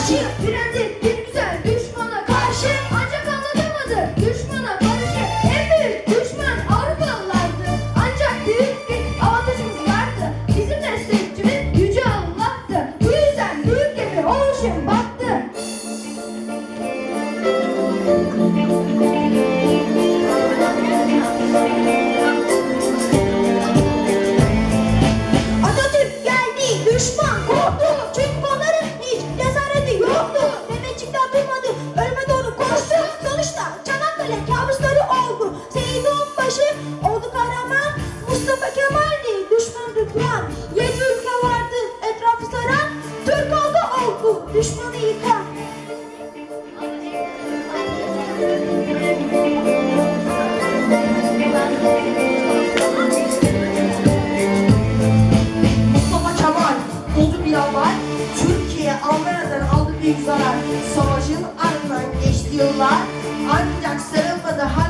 다시 들어주 oldu kahraman. Mustafa Kemal'di düşmandı duran. Yedi ülke vardı etrafı saran. Türk oldu oldu düşmanı yıkan. Mustafa Kemal oldu bir albay. Türkiye Almanya'dan aldı büyük zarar. Savaşın ardından geçti yıllar. Ancak sarılmadı hala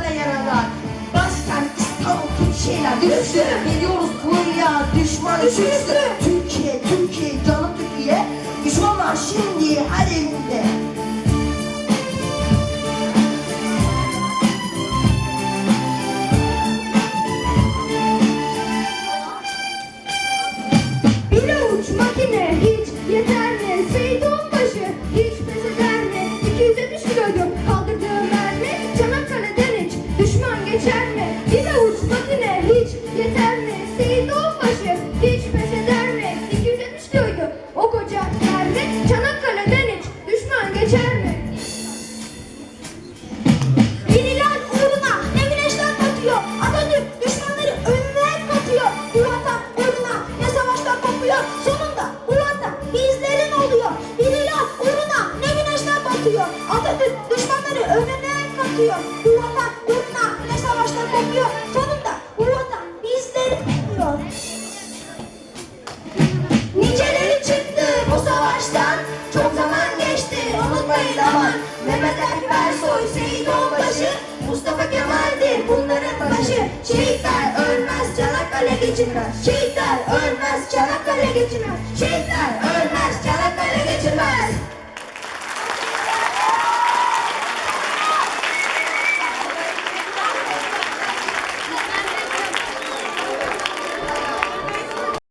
Türkiye'ler düştü. Biliyoruz buraya düşman düştü. Türkiye, Türkiye, canım Türkiye. Düşmanlar şimdi her evinde. Bir avuç makine batıyor Atatürk düşmanları önüne katıyor. Bu vatan uğruna ne savaşlar kopuyor. Sonunda bu vatan bizlerin oluyor Niceleri çıktı bu savaştan. Çok zaman geçti unutmayın aman. Mehmet Akif Ersoy, Seyit Onbaşı Mustafa Kemal'dir bunların başı. Şehitler ölmez Çanakkale geçirmez Şehitler ölmez Çanakkale geçirmez Şehitler ölmez Çanakkale